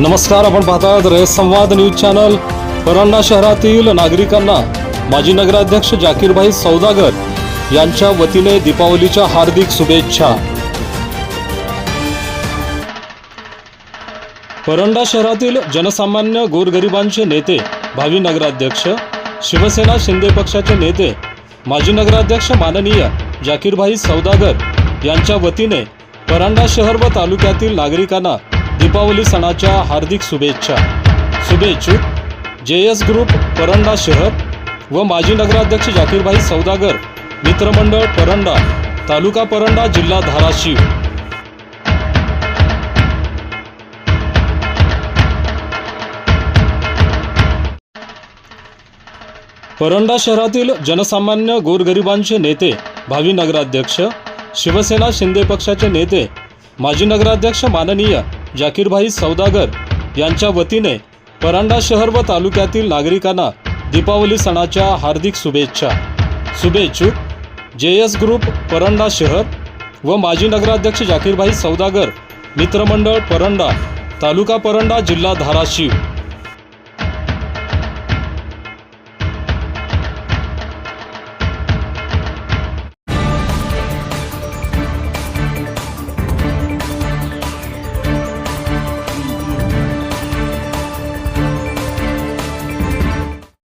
नमस्कार आपण पाहतात रयत संवाद न्यूज चॅनल. परांडा शहरातील नागरिकांना माजी नगराध्यक्ष जाकीरभाई सौदागर यांच्या वतीने दीपावलीच्या हार्दिक शुभेच्छा. परंडा शहरातील जनसामान्य गोरगरिबांचे नेते भावी नगराध्यक्ष शिवसेना शिंदे पक्षाचे नेते माजी नगराध्यक्ष माननीय जाकीरभाई सौदागर यांच्या वतीने परांडा शहर व तालुक्यातील नागरिकांना दीपावली सणाच्या हार्दिक शुभेच्छा. शुभेच्छुक जे एस ग्रुप परंडा शहर व माजी नगराध्यक्ष जाकीरभाई सौदागर मित्रमंडळ परंडा तालुका परंडा जिल्हा धाराशिव. परंडा शहरातील जनसामान्य गोरगरिबांचे नेते भावी नगराध्यक्ष शिवसेना शिंदे पक्षाचे नेते माजी नगराध्यक्ष माननीय जाकीरभाई सौदागर यांच्या वतीने परांडा शहर व तालुक्यातील नागरिकांना दीपावली सणाच्या हार्दिक शुभेच्छा. शुभेच्छुक जे एस ग्रुप परंडा शहर व माजी नगराध्यक्ष जाकीरभाई सौदागर मित्रमंडळ परंडा तालुका परंडा जिल्हा धाराशिव.